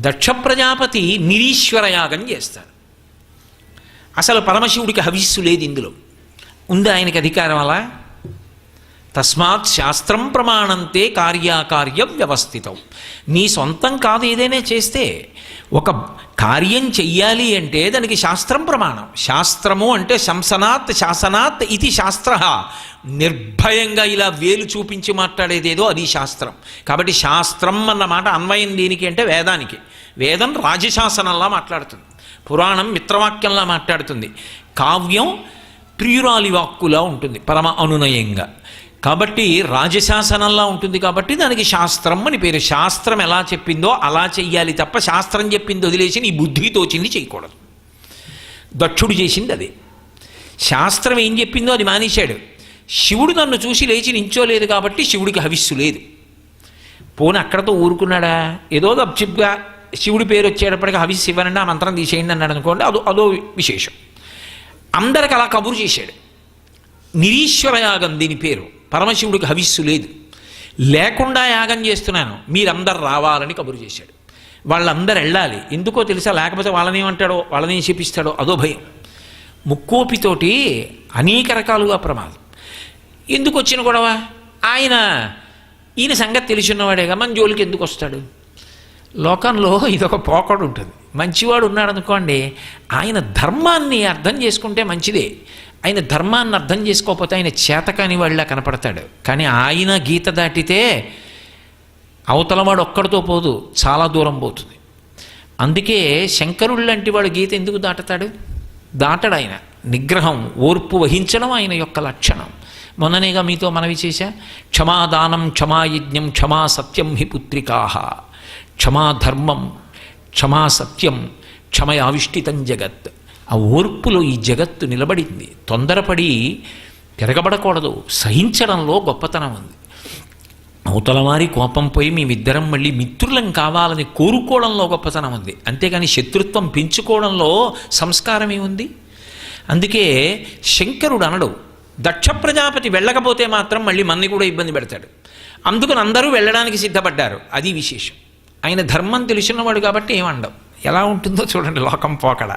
దక్ష ప్రజాపతి నిరీశ్వరయాగం చేస్తాడు అసలు పరమశివుడికి హవిస్సు లేదు ఇందులో. ఉంది ఆయనకి అధికారం అలా? తస్మాత్ శాస్త్రం ప్రమాణంతే కార్యాకార్య వ్యవస్థితం. నీ సొంతం కాదు ఏదైనా చేస్తే ఒక కార్యం చెయ్యాలి అంటే దానికి శాస్త్రం ప్రమాణం. శాస్త్రము అంటే శంసనాత్ శాసనాత్ ఇది శాస్త్ర. నిర్భయంగా ఇలా వేలు చూపించి మాట్లాడేదేదో అది శాస్త్రం. కాబట్టి శాస్త్రం అన్న మాట అన్వయం దేనికి అంటే వేదానికి. వేదం రాజశాసనంలా మాట్లాడుతుంది. పురాణం మిత్రవాక్యంలా మాట్లాడుతుంది. కావ్యం ప్రియురాలి వాక్కులా ఉంటుంది. పరమ అనునయంగా. కాబట్టి రాజశాసనంలా ఉంటుంది కాబట్టి దానికి శాస్త్రం అని పేరు. శాస్త్రం ఎలా చెప్పిందో అలా చెయ్యాలి తప్ప శాస్త్రం చెప్పింది వదిలేసి నీ బుద్ధి తోచింది చేయకూడదు. దక్షుడు చేసింది అదే. శాస్త్రం ఏం చెప్పిందో అది మానేశాడు. శివుడు నన్ను చూసి లేచి నించోలేదు కాబట్టి శివుడికి హవిస్సు లేదు. పోని అక్కడతో ఊరుకున్నాడా? ఏదో దప్చిప్గా శివుడి పేరు వచ్చేటప్పటికి హవిస్సు ఇవ్వనండి ఆ మంత్రం తీసేయండి అన్నాడు అనుకోండి అదో అదో విశేషం. అందరికి అలా కబురు చేశాడు. నిరీశ్వరయాగం దీని పేరు. పరమశివుడికి హవిస్సు లేదు. లేకుండా యాగం చేస్తున్నాను. మీరందరు రావాలని కబురు చేశాడు. వాళ్ళందరూ వెళ్ళాలి. ఎందుకో తెలుసా? లేకపోతే వాళ్ళనేమంటాడో వాళ్ళని చెప్పిస్తాడో అదో భయం. ముక్కోపితోటి అనేక రకాలుగా ప్రమాదం. ఎందుకు వచ్చిన గొడవ? ఆయన ఈయన సంగతి తెలిసినవాడేగా మన జోలికి ఎందుకు వస్తాడు? లోకంలో ఇదొక పోకడు ఉంటుంది మంచివాడు ఉన్నాడు అనుకోండి ఆయన ధర్మాన్ని అర్థం చేసుకుంటే మంచిదే. ఆయన ధర్మాన్ని అర్థం చేసుకోకపోతే ఆయన చేతకాని వాళ్ళ కనపడతాడు. కానీ ఆయన గీత దాటితే అవతలవాడు ఒక్కడితో పోదు చాలా దూరం పోతుంది. అందుకే శంకరుడు లాంటి వాడు గీత ఎందుకు దాటతాడు? దాటడు ఆయన. నిగ్రహం ఓర్పు వహించడం ఆయన యొక్క లక్షణం. మొన్ననేగా మీతో మనవి చేశా క్షమాదానం క్షమాయజ్ఞం క్షమా సత్యం హి పుత్రికాహ క్షమాధర్మం క్షమా సత్యం క్షమయావిష్టితం జగత్. ఆ ఓర్పులో ఈ జగత్తు నిలబడింది. తొందరపడి తిరగబడకూడదు. సహించడంలో గొప్పతనం ఉంది. అవతలవారి కోపం పోయి మేమిద్దరం మళ్ళీ మిత్రులం కావాలని కోరుకోవడంలో గొప్పతనం ఉంది. అంతేగాని శత్రుత్వం పెంచుకోవడంలో సంస్కారం ఏముంది? అందుకే శంకరుడు అనడు. దక్ష ప్రజాపతి వెళ్ళకపోతే మాత్రం మళ్ళీ మన్ని కూడా ఇబ్బంది పెడతాడు. అందుకని అందరూ వెళ్ళడానికి సిద్ధపడ్డారు. అది విశేషం. ఆయన ధర్మం తెలిసినవాడు కాబట్టి ఏమండవు ఎలా ఉంటుందో చూడండి లోకం పోకడ.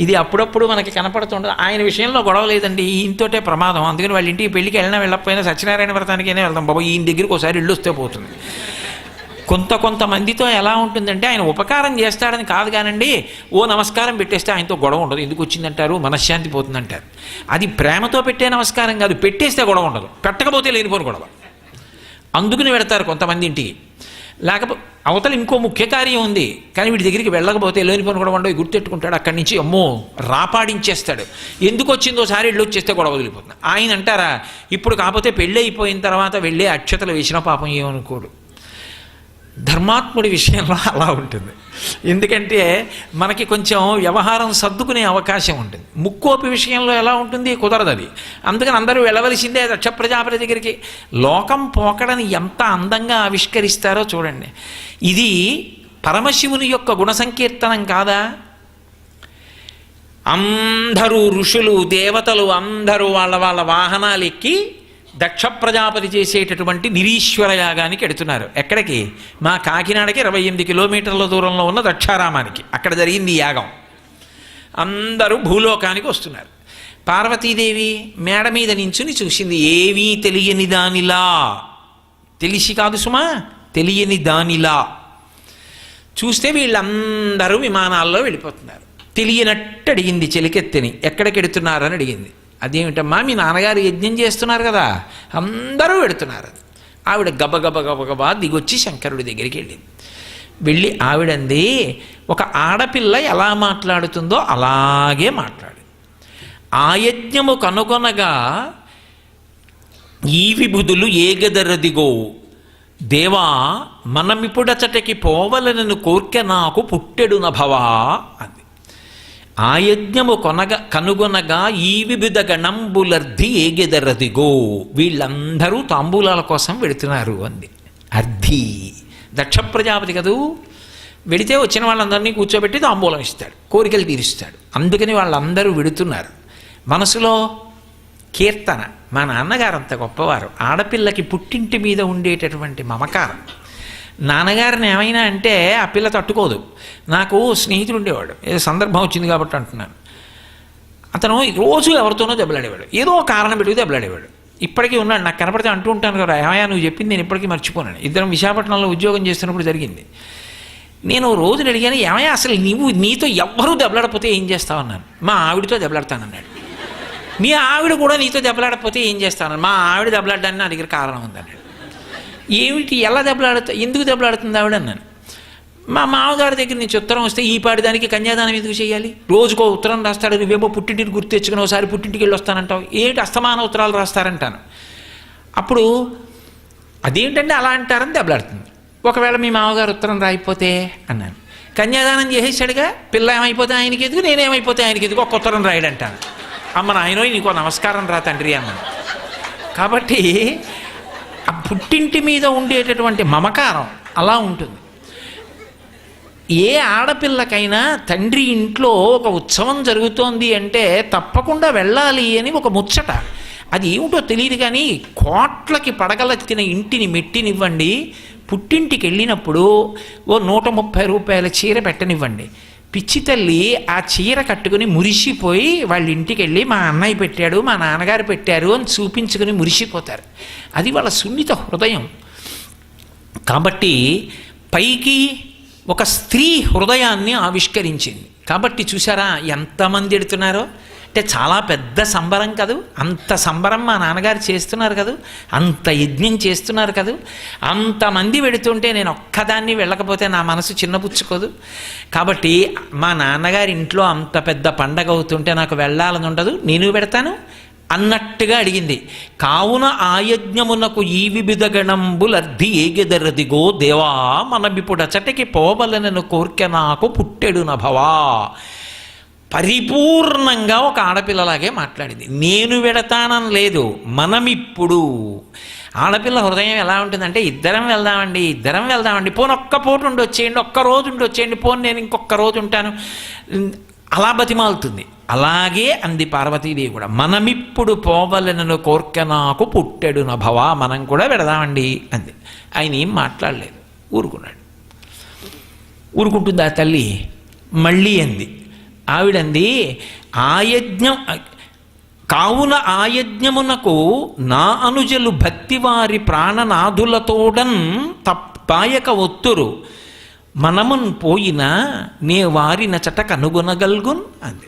ఇది అప్పుడప్పుడు మనకి కనపడుతుండదు. ఆయన విషయంలో గొడవ లేదండి. ఈయనతోటే ప్రమాదం. అందుకని వాళ్ళ ఇంటికి పెళ్ళికి వెళ్ళినా వెళ్ళకపోయినా సత్యనారాయణ వ్రతానికైనా వెళ్దాం. బాబు ఈయన దగ్గరికి ఒకసారి ఇల్లు వస్తే పోతుంది. కొంత కొంతమందితో ఎలా ఉంటుందంటే ఆయన ఉపకారం చేస్తాడని కాదు కానండి ఓ నమస్కారం పెట్టేస్తే ఆయనతో గొడవ ఉండదు. ఎందుకు వచ్చిందంటారు? మనశ్శాంతి పోతుందంటారు. అది ప్రేమతో పెట్టే నమస్కారం కాదు. పెట్టేస్తే గొడవ ఉండదు. పెట్టకపోతే లేనిపోను గొడవ. అందుకుని పెడతారు కొంతమంది ఇంటికి. లేకపోతే అవతల ఇంకో ముఖ్య కార్యం ఉంది. కానీ వీడి దగ్గరికి వెళ్ళకపోతే లేని పని కూడా ఉండవు. గుర్తెట్టుకుంటాడు. అక్కడి నుంచి అమ్మో రాపాడించేస్తాడు. ఎందుకు వచ్చిందో సారి ఇళ్ళు వచ్చేస్తే గొడవ వదిలిపోతుంది. ఆయన అంటారా ఇప్పుడు కాకపోతే పెళ్ళి అయిపోయిన తర్వాత వెళ్ళే అక్షతలు వేసిన పాపం ఏమనుకోడు. ధర్మాత్ముడి విషయంలో అలా ఉంటుంది. ఎందుకంటే మనకి కొంచెం వ్యవహారం సర్దుకునే అవకాశం ఉంటుంది. ముక్కోపి విషయంలో ఎలా ఉంటుంది కుదరదు అది. అందుకని అందరూ వెళ్ళవలసిందే దక్ష ప్రజాపతి దగ్గరికి. లోకం పోకడని ఎంత అందంగా ఆవిష్కరిస్తారో చూడండి. ఇది పరమశివుని యొక్క గుణ సంకీర్తనం కాదా? అందరూ ఋషులు దేవతలు అందరూ వాళ్ళ వాళ్ళ వాహనాలు ఎక్కి దక్ష ప్రజాపతి చేసేటటువంటి నిరీశ్వర యాగానికి ఎడుతున్నారు. ఎక్కడికి? మా కాకినాడకి ఇరవై ఎనిమిది కిలోమీటర్ల దూరంలో ఉన్న దక్షారామానికి. అక్కడ జరిగింది ఈ యాగం. అందరూ భూలోకానికి వస్తున్నారు. పార్వతీదేవి మేడ మీద నించుని చూసింది. ఏమీ తెలియని దానిలా. తెలిసి కాదు సుమా తెలియని దానిలా. చూస్తే వీళ్ళందరూ విమానాల్లో వెళ్ళిపోతున్నారు. తెలియనట్టు అడిగింది చెలికెత్తెని. ఎక్కడికి ఎడుతున్నారని అడిగింది. అదేమిటమ్మా? మీ నాన్నగారు యజ్ఞం చేస్తున్నారు కదా. అందరూ పెడుతున్నారు ఆవిడ గబగబ గబగబా దిగొచ్చి శంకరుడి దగ్గరికి వెళ్ళింది. వెళ్ళి ఆవిడంది ఒక ఆడపిల్ల ఎలా మాట్లాడుతుందో అలాగే మాట్లాడు. ఆ యజ్ఞము కనుగొనగా ఈ విభుదులు ఏగదరదిగో దేవా మనమిప్పుడచటకి పోవలనను కోర్కె నాకు పుట్టెడు నభవా అంది. ఆ యజ్ఞము కొనగ కనుగొనగా ఈ వివిధ గణంబులర్ధి ఏగెదరదిగో. వీళ్ళందరూ తాంబూలాల కోసం వెళుతున్నారు అంది. అర్ధి. దక్ష ప్రజాపతి కదూ? వెడితే వచ్చిన వాళ్ళందరినీ కూర్చోబెట్టి తాంబూలం ఇస్తాడు కోరికలు తీరుస్తాడు. అందుకని వాళ్ళందరూ విడుతున్నారు. మనసులో కీర్తన. మా నాన్నగారు అంత గొప్పవారు. ఆడపిల్లకి పుట్టింటి మీద ఉండేటటువంటి మమకారం. నాన్నగారిని ఏమైనా అంటే ఆ పిల్ల తట్టుకోదు. నాకు స్నేహితుడు ఉండేవాడు ఏదో సందర్భం వచ్చింది కాబట్టి అంటున్నాను. అతను రోజు ఎవరితోనో దెబ్బలాడేవాడు. ఏదో కారణం పెట్టుకు దెబ్బలాడేవాడు. ఇప్పటికీ ఉన్నాడు. నాకు కనపడితే అంటూ ఉంటాను కదా ఏమయ్యా నువ్వు చెప్పింది నేను ఇప్పటికీ మర్చిపోనాను ఇద్దరం విశాఖపట్నంలో ఉద్యోగం చేస్తున్నప్పుడు జరిగింది. నేను ఓ అడిగాను ఏమయ్యా అసలు నీవు నీతో ఎవ్వరూ దెబ్బలాడపోతే ఏం చేస్తావన్నాను. మా ఆవిడతో దెబ్బలాడతానన్నాడు. మీ ఆవిడ కూడా నీతో దెబ్బలాడపోతే ఏం చేస్తాను మా ఆవిడ దెబ్బలాడడానికి నా దగ్గర కారణం ఉందన్నాడు. ఏమిటి? ఎలా దెబ్బలాడుతా? ఎందుకు దెబ్బలాడుతుంది ఆవిడ అన్నాను. మా మామగారి దగ్గర నుంచి ఉత్తరం వస్తే ఈ పాటి దానికి కన్యాదానం ఎందుకు చేయాలి? రోజుకో ఉత్తరం రాస్తాడు నువ్వేమో పుట్టింటిని గుర్తు తెచ్చుకుని ఒకసారి పుట్టింటికి వెళ్ళి వస్తానంటావు. ఏంటి అస్తమాన ఉత్తరాలు రాస్తారంటాను. అప్పుడు అదేంటంటే అలా అంటారని దెబ్బలాడుతుంది. ఒకవేళ మీ మామగారు ఉత్తరం రాయిపోతే అన్నాను. కన్యాదానం చేసేసాడుగా పిల్ల ఏమైపోతే ఆయనకి ఎదుగు నేనేమైపోతే ఆయనకి ఎదుగు ఒక ఉత్తరం రాయడంటాను. అమ్మ నాయనో నీకు నమస్కారం రా తండ్రి అన్నాను. కాబట్టి ఆ పుట్టింటి మీద ఉండేటటువంటి మమకారం అలా ఉంటుంది. ఏ ఆడపిల్లకైనా తండ్రి ఇంట్లో ఒక ఉత్సవం జరుగుతోంది అంటే తప్పకుండా వెళ్ళాలి అని ఒక ముచ్చట. అది ఏమిటో తెలియదు కానీ కోట్లకి పడగలెత్తిన ఇంటిని మెట్టినివ్వండి. పుట్టింటికి వెళ్ళినప్పుడు ఓ నూట ముప్పై రూపాయల చీర పెట్టనివ్వండి. పిచ్చి తల్లి ఆ చీర కట్టుకుని మురిసిపోయి వాళ్ళ ఇంటికి వెళ్ళి మా అన్నయ్య పెట్టాడు మా నాన్నగారు పెట్టారు అని చూపించుకుని మురిసిపోతారు. అది వాళ్ళ సున్నిత హృదయం. కాబట్టి పైకి ఒక స్త్రీ హృదయాన్ని ఆవిష్కరించింది. కాబట్టి చూసారా ఎంతమంది ఎడుతున్నారో? అంటే చాలా పెద్ద సంబరం కదూ? అంత సంబరం మా నాన్నగారు చేస్తున్నారు కదూ? అంత యజ్ఞం చేస్తున్నారు కదూ? అంతమంది వెడుతుంటే నేను ఒక్కదాన్ని వెళ్ళకపోతే నా మనసు చిన్నపుచ్చుకోదు. కాబట్టి మా నాన్నగారి ఇంట్లో అంత పెద్ద పండగ అవుతుంటే నాకు వెళ్ళాలని ఉండదు. నేను పెడతాను అన్నట్టుగా అడిగింది. కావున ఆయజ్ఞమునకు ఈ వివిధ గణంబులర్ధి ఏగెదరదిగో దేవా మనమిప్పుడచటికి పోవలనను కోర్కె నాకు పుట్టెడు నభవా పరిపూర్ణంగా ఒక ఆడపిల్లలాగే మాట్లాడింది. నేను వెడతానని లేదు మనమిప్పుడు. ఆడపిల్ల హృదయం ఎలా ఉంటుందంటే ఇద్దరం వెళ్దామండి ఇద్దరం వెళ్దామండి పోను ఒక్క పూట ఉండి వచ్చేయండి ఒక్క రోజు ఉండి వచ్చేయండి పోను నేను ఇంకొక రోజు ఉంటాను. అలా బతిమాలుతుంది. అలాగే అంది పార్వతీదేవి కూడా. మనమిప్పుడు పోవలెనను కోర్క నాకు పుట్టెడు నభవా మనం కూడా వెడదామండి అంది. ఆయన ఏం మాట్లాడలేదు. ఊరుకున్నాడు. ఊరుకుంటుంది ఆ తల్లి? మళ్ళీ అంది. ఆవిడంది ఆయజ్ఞం కావున ఆయజ్ఞమునకు నా అనుజలు భక్తివారి ప్రాణనాథులతోడన్ తప్పాయక ఒత్తురు. మనమున్ పోయిన నే వారి చట కనుగొనగల్గున్ అంది.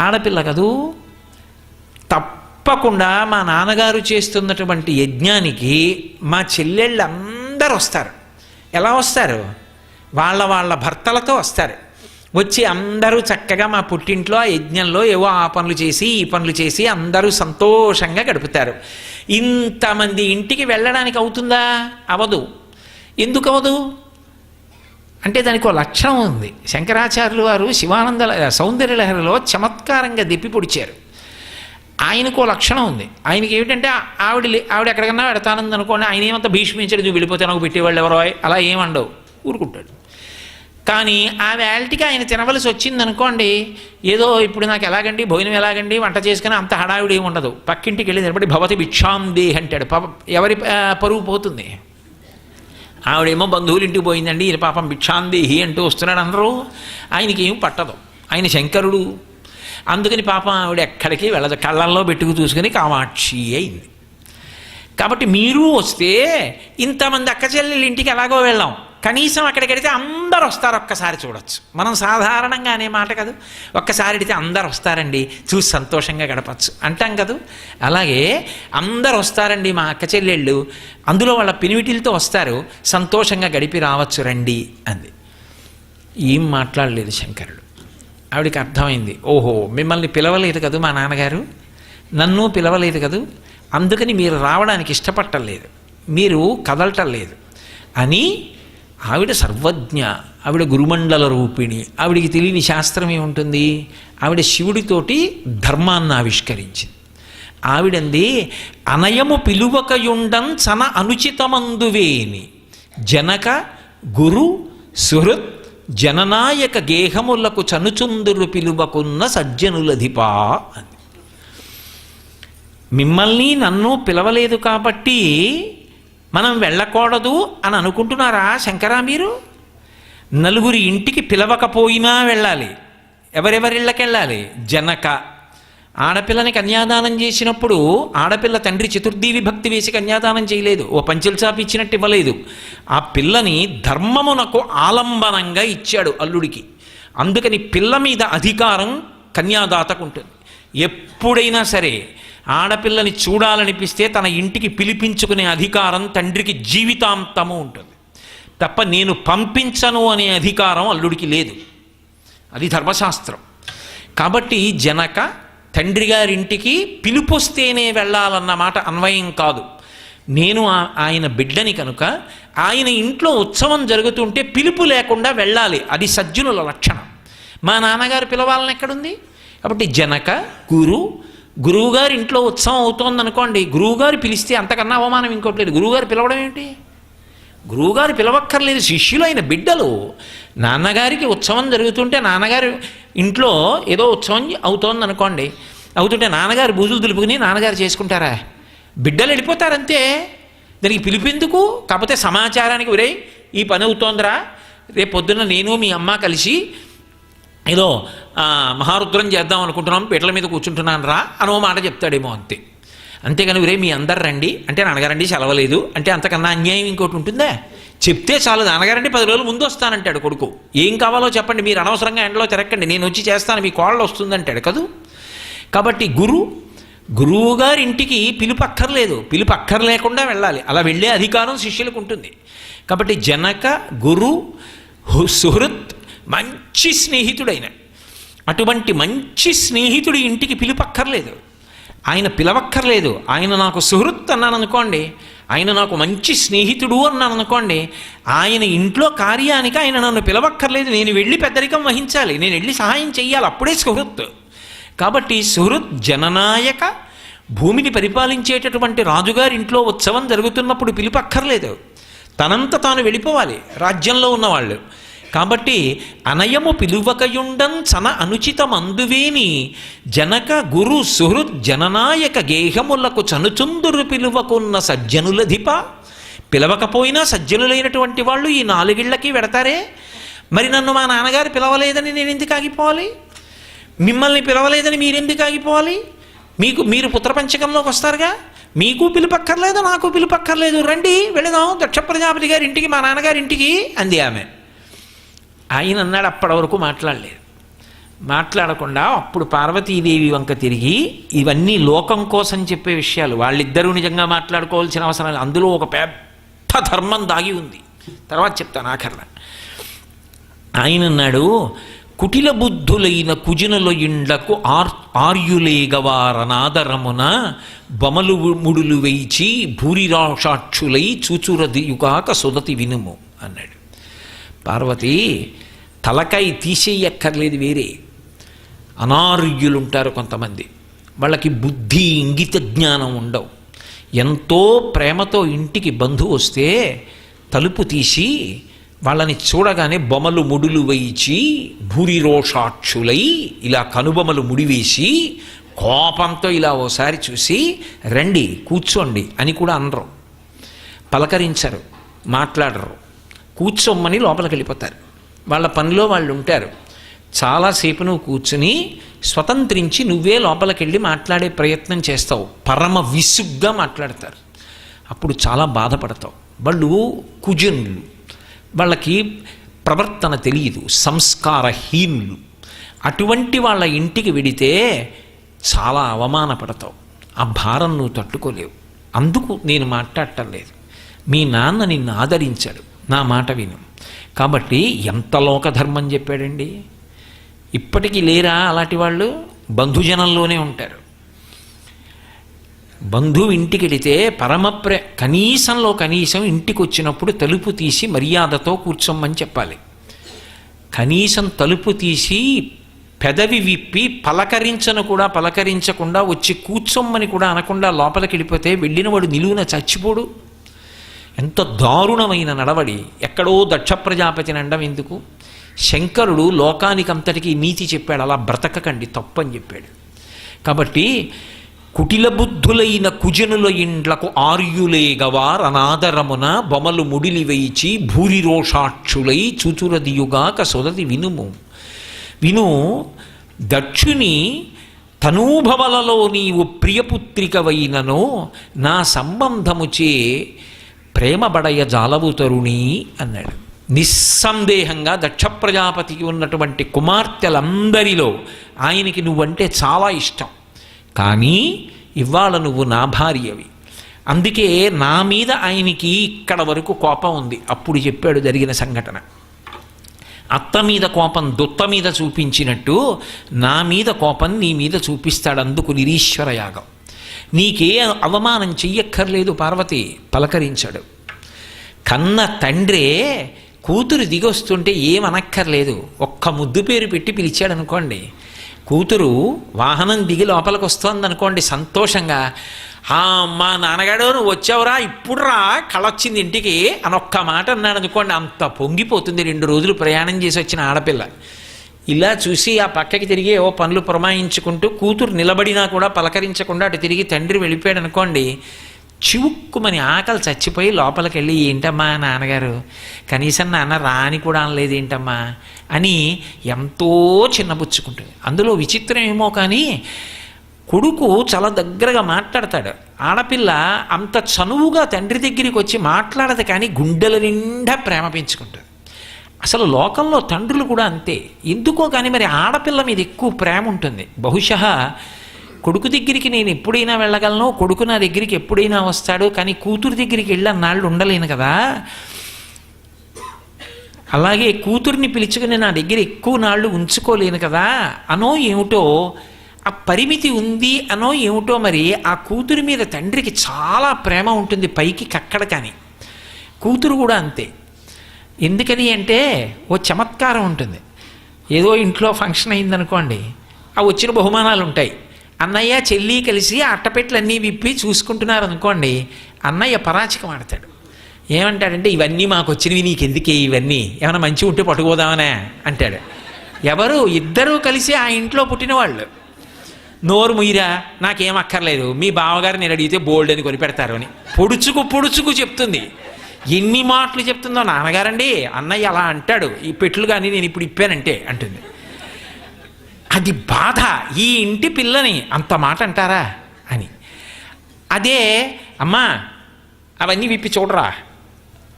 ఆడపిల్ల కదూ తప్పకుండా మా నాన్నగారు చేస్తున్నటువంటి యజ్ఞానికి మా చెల్లెళ్ళు అందరూ వస్తారు ఎలా వస్తారు? వాళ్ళ వాళ్ళ భర్తలతో వస్తారు. వచ్చి అందరూ చక్కగా మా పుట్టింట్లో ఆ యజ్ఞంలో ఏవో ఆ పనులు చేసి ఈ పనులు చేసి అందరూ సంతోషంగా గడుపుతారు. ఇంతమంది ఇంటికి వెళ్ళడానికి అవుతుందా? అవదు. ఎందుకు అవదు? అంటే దానికి ఒక లక్షణం ఉంది. శంకరాచార్యులు వారు శివానంద సౌందర్యలహరిలో చమత్కారంగా దిప్పి పొడిచారు. ఆయనకు ఓ లక్షణం ఉంది. ఆయనకి ఏమిటంటే ఆవిడ ఆవిడ ఎక్కడికన్నా పెడతానంది అనుకోండి ఆయన ఏమంత భీష్మించడు నువ్వు వెళ్ళిపోతే నాకు పెట్టేవాళ్ళు ఎవరో అలా ఏమండవు ఊరుకుంటాడు. కానీ ఆ వేళటికి ఆయన తినవలసి వచ్చింది అనుకోండి ఏదో ఇప్పుడు నాకు ఎలాగండి భోజనం ఎలాగండి వంట చేసుకుని అంత హడావిడి ఏమి ఉండదు. పక్కింటికి వెళ్ళి నిలబడి భవతి భిక్షాందేహి అంటాడు. పాప ఎవరి పరువు పోతుంది. ఆవిడేమో బంధువులు ఇంటికి పోయిందండి ఈయన పాపం భిక్షాందేహి అంటూ వస్తున్నాడు అందరూ. ఆయనకి ఏం పట్టదు. ఆయన శంకరుడు. అందుకని పాపం ఆవిడ ఎక్కడికి వెళ్ళదు. కళ్ళల్లో పెట్టుకు చూసుకుని కామాక్షి అయింది. కాబట్టి మీరు వస్తే ఇంతమంది అక్క చెల్లెళ్ళ ఇంటికి ఎలాగో వెళ్ళాం కనీసం అక్కడికి వెడితే అందరు వస్తారు ఒక్కసారి చూడొచ్చు. మనం సాధారణంగా అనే మాట కదా. ఒక్కసారి అడిగితే అందరు వస్తారండి. చూసి సంతోషంగా గడపచ్చు. అంటాం కదా? అలాగే అందరు వస్తారండి మా అక్క చెల్లెళ్ళు. అందులో వాళ్ళ పినివిటిలతో వస్తారు. సంతోషంగా గడిపి రావచ్చు రండి అంది. ఏం మాట్లాడలేదు శంకరుడు. ఆవిడికి అర్థమైంది. ఓహో మిమ్మల్ని పిలవలేదు కదా మా నాన్నగారు? నన్ను పిలవలేదు కదూ? అందుకని మీరు రావడానికి ఇష్టపట్టలేదు మీరు కదలటం లేదు. అని ఆవిడ సర్వజ్ఞ ఆవిడ గురుమండల రూపిణి ఆవిడికి తెలియని శాస్త్రం ఏముంటుంది? ఆవిడ శివుడితోటి ధర్మాన్ని ఆవిష్కరించింది. ఆవిడంది అనయము పిలువకయుండం చన అనుచితమందువేని జనక గురు సుహృత్ జననాయక గేహములకు చనుచుందురు పిలువకున్న సజ్జనులధిపా అని. మిమ్మల్ని నన్ను పిలవలేదు కాబట్టి మనం వెళ్ళకూడదు అని అనుకుంటున్నారా శంకరా మీరు? నలుగురి ఇంటికి పిలవకపోయినా వెళ్ళాలి. ఎవరెవరిళ్ళకి వెళ్ళాలి జనక. ఆడపిల్లని కన్యాదానం చేసినప్పుడు ఆడపిల్ల తండ్రి చతుర్థీ విభక్తి వేసి కన్యాదానం చేయలేదు. ఓ పంచెల చాపి ఇచ్చినట్టు ఇవ్వలేదు. ఆ పిల్లని ధర్మమునకు ఆలంబనంగా ఇచ్చాడు అల్లుడికి. అందుకని పిల్ల మీద అధికారం కన్యాదాతకు ఉంటుంది. ఎప్పుడైనా సరే ఆడపిల్లని చూడాలనిపిస్తే తన ఇంటికి పిలిపించుకునే అధికారం తండ్రికి జీవితాంతము ఉంటుంది. తప్ప నేను పంపించను అనే అధికారం అల్లుడికి లేదు. అది ధర్మశాస్త్రం. కాబట్టి జనక తండ్రి గారింటికి పిలుపొస్తేనే వెళ్ళాలన్న మాట అన్వయం కాదు. నేను ఆ- ఆయన బిడ్డని కనుక ఆయన ఇంట్లో ఉత్సవం జరుగుతుంటే పిలుపు లేకుండా వెళ్ళాలి. అది సజ్జనుల లక్షణం. మా నాన్నగారు పిలవాలని ఎక్కడుంది? కాబట్టి జనక గురు గురువుగారి ఇంట్లో ఉత్సవం అవుతోంది అనుకోండి గురువుగారు పిలిస్తే అంతకన్నా అవమానం ఇంకోటి లేదు. గురువుగారు పిలవడం ఏంటి గురువుగారు పిలవక్కర్లేదు. శిష్యులైన బిడ్డలు నాన్నగారికి ఉత్సవం జరుగుతుంటే నాన్నగారు ఇంట్లో ఏదో ఉత్సవం అవుతోంది అనుకోండి అవుతుంటే నాన్నగారు బూజులు దులుపుకుని నాన్నగారు చేసుకుంటారా? బిడ్డలు వెళ్ళిపోతారంతే. దానికి పిలిపేందుకు? కాకపోతే సమాచారానికి ఒరే ఈ పని అవుతోందిరా. రేపు పొద్దున్న నేను మీ అమ్మ కలిసి ఏదో మహారుద్రం చేద్దాం అనుకుంటున్నాం పీటల మీద కూర్చుంటున్నాను రా అనో మాట చెప్తాడేమో అంతే. అంతేగాని రే మీ అందరు రండి. అంటే నాన్నగారండి సెలవలేదు. అంటే అంతకన్నా అన్యాయం ఇంకోటి ఉంటుందా? చెప్తే చాలు నాన్నగారండి పది రోజులు ముందు వస్తానంటాడు కొడుకు. ఏం కావాలో చెప్పండి మీరు అనవసరంగా ఎండలో తిరక్కండి నేను వచ్చి చేస్తాను మీ కోళ్ళు వస్తుందంటాడు కదూ? కాబట్టి గురు గురువు గారి ఇంటికి పిలుపు అక్కర్లేదు పిలుపు అక్కర్లేకుండా వెళ్ళాలి. అలా వెళ్ళే అధికారం శిష్యులకు ఉంటుంది. కాబట్టి జనక గురు హు- సుహృత్ మంచి స్నేహితుడైన. అటువంటి మంచి స్నేహితుడి ఇంటికి పిలుపక్కర్లేదు. ఆయన పిలవక్కర్లేదు. ఆయన నాకు సుహృత్ అన్నాను అనుకోండి ఆయన నాకు మంచి స్నేహితుడు అన్నాను అనుకోండి ఆయన ఇంట్లో కార్యానికి ఆయన నన్ను పిలవక్కర్లేదు. నేను వెళ్ళి పెద్దరికం వహించాలి. నేను వెళ్ళి సహాయం చేయాలి అప్పుడే సుహృత్. కాబట్టి సుహృత్ జననాయక భూమిని పరిపాలించేటటువంటి రాజుగారి ఇంట్లో ఉత్సవం జరుగుతున్నప్పుడు పిలుపక్కర్లేదు. తనంత తాను వెళ్ళిపోవాలి. రాజ్యంలో ఉన్నవాళ్ళు. కాబట్టి అనయము పిలువకయుండం చన అనుచితమందువేని జనక గురు సుహృద్ జననాయక గేహములకు చనుచుందురు పిలువకున్న సజ్జనులధిప. పిలవకపోయినా సజ్జనులైనటువంటి వాళ్ళు ఈ నాలుగిళ్ళకి వెడతారే? మరి నన్ను మా నాన్నగారు పిలవలేదని నేను ఎందుకు ఆగిపోవాలి? మిమ్మల్ని పిలవలేదని మీరెందుకు ఆగిపోవాలి? మీకు మీరు పుత్రపంచకంలోకి వస్తారుగా? మీకు పిలుపక్కర్లేదు నాకు పిలుపక్కర్లేదు. రండి వెళదాం. దక్ష ప్రజాపతి గారి ఇంటికి మా నాన్నగారి ఇంటికి అంది ఆమె. ఆయన అన్నాడు అప్పటి వరకు మాట్లాడలేదు. మాట్లాడకుండా అప్పుడు పార్వతీదేవి వంక తిరిగి ఇవన్నీ లోకం కోసం చెప్పే విషయాలు వాళ్ళిద్దరూ నిజంగా మాట్లాడుకోవాల్సిన అవసరం లేదు. అందులో ఒక పెద్ద ధర్మం దాగి ఉంది. తర్వాత చెప్తాను ఆఖర్న ఆయన అన్నాడు కుటిల బుద్ధులైన కుజినుల ఇండ్లకు ఆర్ ఆర్యులేగవారనాదరమున బమలు ముడులు వేయిచి భూరిరాషాక్షులై చూచురదియుగాక సుదతి వినుము అన్నాడు. పార్వతి తలకాయ తీసేయక్కర్లేదు వేరే. అనార్యులు ఉంటారు కొంతమంది. వాళ్ళకి బుద్ధి ఇంగిత జ్ఞానం ఉండవు. ఎంతో ప్రేమతో ఇంటికి బంధువు వస్తే తలుపు తీసి వాళ్ళని చూడగానే బొమలు ముడులు వేయించి భూరిరోషాక్షులై ఇలా కనుబొమలు ముడివేసి కోపంతో ఇలా ఓసారి చూసి రండి కూర్చోండి అని కూడా అనరు. పలకరించరు మాట్లాడరు. కూర్చోమ్మని లోపలికి వెళ్ళిపోతారు. వాళ్ళ పనిలో వాళ్ళు ఉంటారు. చాలాసేపు నువ్వు కూర్చుని స్వతంత్రించి నువ్వే లోపలికి వెళ్ళి మాట్లాడే ప్రయత్నం చేస్తావు. పరమ విసుగ్గా మాట్లాడతారు. అప్పుడు చాలా బాధపడతావు. వాళ్ళు కుజనులు. వాళ్ళకి ప్రవర్తన తెలియదు. సంస్కారహీనులు. అటువంటి వాళ్ళ ఇంటికి వెడితే చాలా అవమానపడతావు. ఆ భారం నువ్వు తట్టుకోలేవు. అందుకు నేను మాట్లాడటం లేదు. మీ నాన్న నిన్ను ఆదరించాడు. నా మాట విను. కాబట్టి ఎంత లోకధర్మం చెప్పాడండి? ఇప్పటికీ లేరా అలాంటి వాళ్ళు? బంధుజనంలోనే ఉంటారు. బంధువు ఇంటికి వెళితే పరమప్ర కనీసంలో కనీసం ఇంటికి వచ్చినప్పుడు తలుపు తీసి మర్యాదతో కూర్చోమని చెప్పాలి. కనీసం తలుపు తీసి పెదవి విప్పి పలకరించను కూడా పలకరించకుండా వచ్చి కూర్చోమ్మని కూడా అనకుండా లోపలికి వెళ్ళిపోతే వెళ్ళినవాడు నిలువున చచ్చిపోడు. ఎంత దారుణమైన నడవడి. ఎక్కడో దక్ష ప్రజాపతిని అండం ఎందుకు? శంకరుడు లోకానికంతటికీ నీతి చెప్పాడు అలా బ్రతకకండి తప్పని చెప్పాడు. కాబట్టి కుటిల బుద్ధులైన కుజనుల ఇండ్లకు ఆర్యులేగవార్ అనాదరమున బొమలు ముడిలి వేయిచి భూరి రోషాక్షులై చుచురదియుగాక సొదది వినుము. విను దక్షుని తనూభవలలో నీవు ప్రియపుత్రికవైనను నా సంబంధముచే ప్రేమబడయ జాలవు తరుణి అన్నాడు. నిస్సందేహంగా దక్ష ప్రజాపతికి ఉన్నటువంటి కుమార్తెలందరిలో ఆయనకి నువ్వంటే చాలా ఇష్టం. కానీ ఇవాళ నువ్వు నా భార్యవి. అందుకే నా మీద ఆయనకి ఇక్కడ వరకు కోపం ఉంది. అప్పుడు చెప్పాడు జరిగిన సంఘటన. అత్త మీద కోపం దొత్త మీద చూపించినట్టు నా మీద కోపం నీ మీద చూపిస్తాడు అందుకు నిరీశ్వర యాగం. నీకే అవమానం చెయ్యక్కర్లేదు పార్వతి పలకరించాడు. కన్న తండ్రే కూతురు దిగొస్తుంటే ఏమనక్కర్లేదు. ఒక్క ముద్దు పేరు పెట్టి పిలిచాడు అనుకోండి కూతురు వాహనం దిగి లోపలికి వస్తోంది అనుకోండి సంతోషంగా మా నాన్నగాడు నువ్వు వచ్చావురా ఇప్పుడు రా కళొచ్చింది ఇంటికి అని ఒక్క మాట అన్నాడు అనుకోండి అంత పొంగిపోతుంది. రెండు రోజులు ప్రయాణం చేసి వచ్చిన ఆడపిల్ల. ఇలా చూసి ఆ పక్కకి తిరిగి ఓ పనులు పురమాయించుకుంటూ కూతురు నిలబడినా కూడా పలకరించకుండా అటు తిరిగి తండ్రి వెళ్ళిపోయాడు అనుకోండి చివుక్కుమని ఆకలి చచ్చిపోయి లోపలికి వెళ్ళి ఏంటమ్మా నాన్నగారు కనీసం నాన్న రాని కూడా అనలేదు ఏంటమ్మా? అని ఎంతో చిన్నబుచ్చుకుంటుంది అందులో విచిత్రం ఏమో కానీ కొడుకు చాలా దగ్గరగా మాట్లాడతాడు. ఆడపిల్ల అంత చనువుగా తండ్రి దగ్గరికి వచ్చి మాట్లాడదు కానీ గుండెల నిండా ప్రేమ పెంచుకుంటుంది. అసలు లోకంలో తండ్రులు కూడా అంతే. ఎందుకో కానీ మరి ఆడపిల్ల మీద ఎక్కువ ప్రేమ ఉంటుంది. బహుశ కొడుకు దగ్గరికి నేను ఎప్పుడైనా వెళ్ళగలను కొడుకు నా దగ్గరికి ఎప్పుడైనా వస్తాడు కానీ కూతురు దగ్గరికి వెళ్ళి అన్నాళ్ళు ఉండలేను కదా. అలాగే కూతుర్ని పిలుచుకుని నా దగ్గర ఎక్కువ నాళ్ళు ఉంచుకోలేను కదా. అనో ఏమిటో ఆ పరిమితి ఉంది అనో ఏమిటో మరి ఆ కూతురి మీద తండ్రికి చాలా ప్రేమ ఉంటుంది పైకి కక్కడ కానీ కూతురు కూడా అంతే. ఎందుకని అంటే ఓ చమత్కారం ఉంటుంది. ఏదో ఇంట్లో ఫంక్షన్ అయిందనుకోండి ఆ వచ్చిన బహుమానాలు ఉంటాయి అన్నయ్య చెల్లి కలిసి అట్టపెట్లన్నీ అన్నీ విప్పి చూసుకుంటున్నారు అనుకోండి అన్నయ్య పరాచికం ఆడతాడు. ఏమంటాడంటే ఇవన్నీ మాకు వచ్చినవి నీకెందుకే ఇవన్నీ? ఏమైనా మంచి ఉంటే పట్టుకోదామనే అంటాడు. ఎవరు? ఇద్దరూ కలిసి ఆ ఇంట్లో పుట్టిన వాళ్ళు నోరు ముయిరా నాకేం అక్కర్లేదు. మీ బావగారు నేను అడిగితే బోల్డ్ అని కొనిపెడతారు అని పొడుచుకు పొడుచుకు చెప్తుంది. ఎన్ని మాటలు చెప్తుందో నాన్నగారండి. అన్నయ్య అలా అంటాడు. ఈ పెట్లు కానీ నేను ఇప్పుడు ఇప్పానంటే అంటుంది. అది బాధ. ఈ ఇంటి పిల్లని అంత మాట అంటారా అని. అదే అమ్మా అవన్నీ విప్పి చూడరా.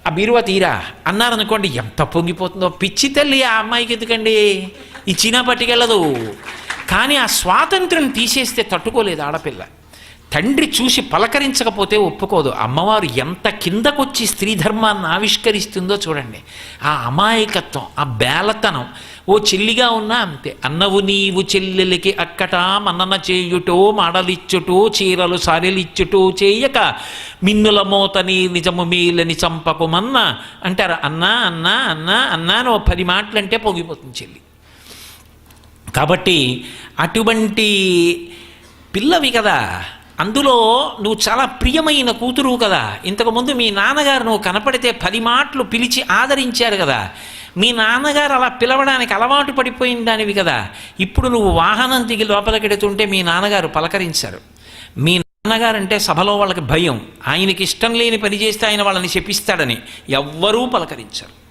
ఆ బీరువా తీరా. అన్నారనుకోండి ఎంత పొంగిపోతుందో. పిచ్చి తల్లి ఆ అమ్మాయికి ఎందుకండి? ఇచ్చినా పట్టుకెళ్ళదు. కానీ ఆ స్వాతంత్రం తీసేస్తే తట్టుకోలేదు ఆడపిల్ల. తండ్రి చూసి పలకరించకపోతే ఒప్పుకోదు. అమ్మవారు ఎంత కిందకొచ్చి స్త్రీ ధర్మాన్ని ఆవిష్కరిస్తుందో చూడండి. ఆ అమాయకత్వం ఆ బేలతనం. ఓ చెల్లిగా ఉన్నా అంతే. అన్నవు నీవు చెల్లెలికి అక్కట మన్నన చేయుటో మాడలిచ్చుటో చీరలు సారెలిచ్చుటో చేయక మిన్నుల మోతని నిజము మీలని చంపకుమన్న అంటారు. అన్నా అన్నా అన్నా అన్నా అని ఓ పది మాటలంటే పొగిపోతుంది చెల్లి. కాబట్టి అటువంటి పిల్లవి కదా. అందులో నువ్వు చాలా ప్రియమైన కూతురు కదా. ఇంతకుముందు మీ నాన్నగారు నువ్వు కనపడితే పది మాటలు పిలిచి ఆదరించారు కదా. మీ నాన్నగారు అలా పిలవడానికి అలవాటు పడిపోయిన దానివి కదా. ఇప్పుడు నువ్వు వాహనం దిగి లోపలికెడుతుంటే మీ నాన్నగారు పలకరించారు. మీ నాన్నగారంటే సభలో వాళ్ళకి భయం. ఆయనకి ఇష్టం లేని పని చేస్తే ఆయన వాళ్ళని శపిస్తాడని ఎవ్వరూ పలకరించారు.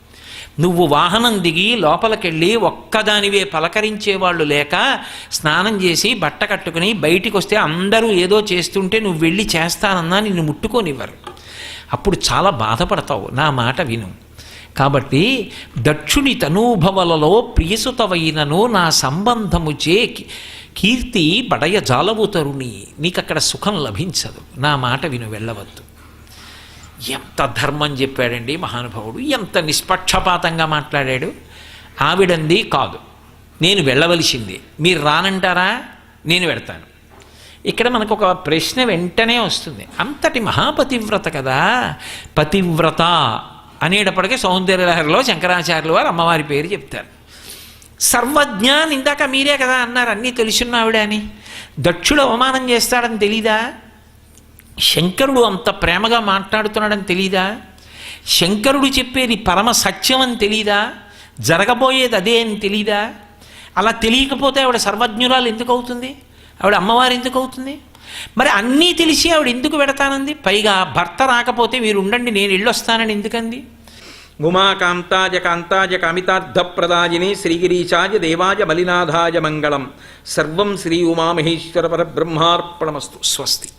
నువ్వు వాహనం దిగి లోపలికెళ్ళి ఒక్కదానివే పలకరించేవాళ్ళు లేక స్నానం చేసి బట్ట కట్టుకుని బయటికి వస్తే అందరూ ఏదో చేస్తుంటే నువ్వు వెళ్ళి చేస్తానన్నా నిన్ను ముట్టుకోనివ్వరు. అప్పుడు చాలా బాధపడతావు. నా మాట విను. కాబట్టి దక్షుని తనూభవలలో ప్రియసుతవైనను నా సంబంధము చే కీర్తి బడయ జాలవు తరుణి. అక్కడ సుఖం లభించదు. నా మాట విను వెళ్ళవద్దు. ఎంత ధర్మం చెప్పాడండి మహానుభావుడు? ఎంత నిష్పక్షపాతంగా మాట్లాడాడు? ఆవిడంది కాదు. నేను వెళ్ళవలసింది. మీరు రానంటారా? నేను వెడతాను ఇక్కడ మనకు ఒక ప్రశ్న వెంటనే వస్తుంది. అంతటి మహాపతివ్రత కదా. పతివ్రత అనేటప్పటికీ సౌందర్యలహరిలో శంకరాచార్యులు వారు అమ్మవారి పేరు చెప్తారు. సర్వజ్ఞ ఇందాక మీరే కదా అన్నారు. అన్నీ తెలుసున్నావిడ అని. దక్షుడు అవమానం చేస్తాడని తెలీదా? శంకరుడు అంత ప్రేమగా మాట్లాడుతున్నాడని తెలీదా? శంకరుడు చెప్పేది పరమ సత్యం అని తెలీదా? జరగబోయేది అదే అని తెలీదా? అలా తెలియకపోతే ఆవిడ సర్వజ్ఞురాలు ఎందుకు అవుతుంది? ఆవిడ అమ్మవారు ఎందుకు అవుతుంది? మరి అన్నీ తెలిసి ఆవిడ ఎందుకు పెడతానంది? పైగా భర్త రాకపోతే మీరు ఉండండి నేను ఇళ్ళొస్తానని ఎందుకంది? ఉమాకాంతాజ కాంతాజ కామితార్థప్రదాయిని శ్రీగిరీశాయ దేవాయ మలినాథాయ మంగళం. సర్వం శ్రీ ఉమామహేశ్వర పరబ్రహ్మార్పణమస్తు. స్వస్తి.